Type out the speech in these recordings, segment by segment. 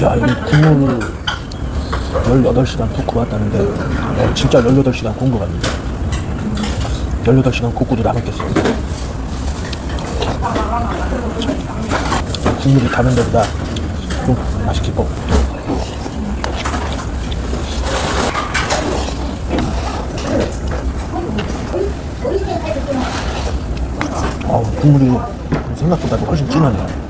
야, 이 공원으로 18시간 토크 왔다는데, 어, 진짜 18시간 공거 같네요 18시간 곡구도 남았겠어요 국물이 다른 데보다 좀 맛있게 볶 어, 국물이 생각보다도 훨씬 진하네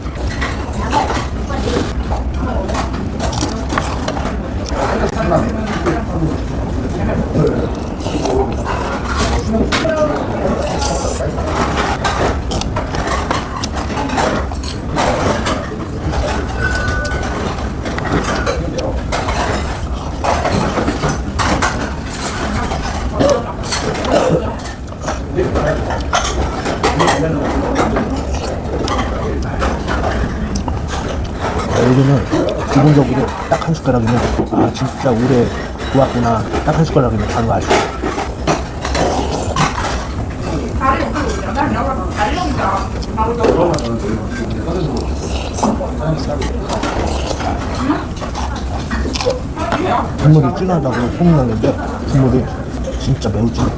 여기는 기본적으로 딱 한 숟가락이면 아 진짜 오래 구웠구나. 딱 한 숟가락이면 바로 있어 국물이 진하다고 소문나는데 국물이 진짜 매우 진해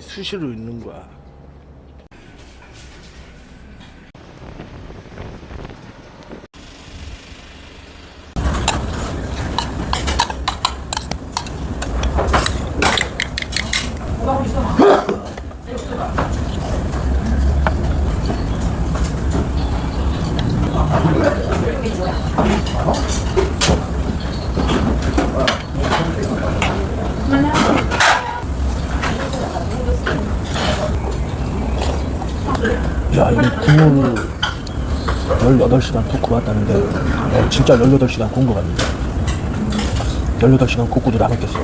수시로 있는 거야 야, 이 국물을 18시간 붓고 왔다는데, 어, 진짜 18시간 구운 것 같는데. 18시간 굽고도 남았겠어.